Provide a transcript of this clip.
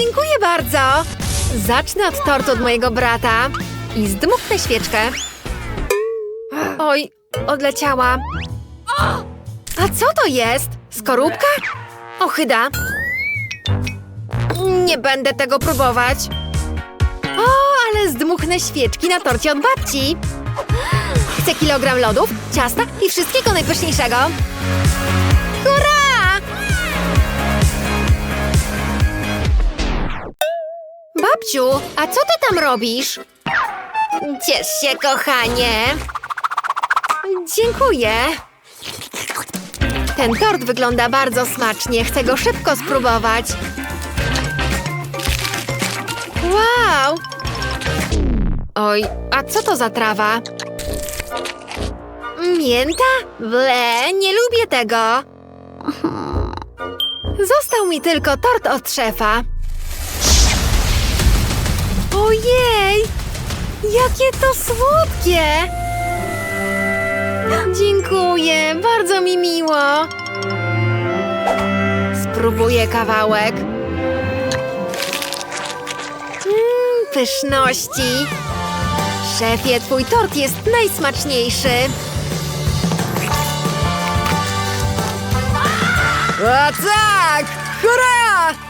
Dziękuję bardzo! Zacznę od tortu od mojego brata i zdmuchnę świeczkę. Oj, odleciała. A co to jest? Skorupka? Ochyda. Nie będę tego próbować. O, ale zdmuchnę świeczki na torcie od babci. Chcę kilogram lodów, ciasta i wszystkiego najpyszniejszego. Babciu, a co ty tam robisz? Ciesz się, kochanie. Dziękuję. Ten tort wygląda bardzo smacznie. Chcę go szybko spróbować. Wow! Oj, a co to za trawa? Mięta? Ble, nie lubię tego. Został mi tylko tort od szefa. Jakie to słodkie! Dziękuję, bardzo mi miło. Spróbuję kawałek. Mmm, pyszności. Szefie, twój tort jest najsmaczniejszy. A tak! Hurra!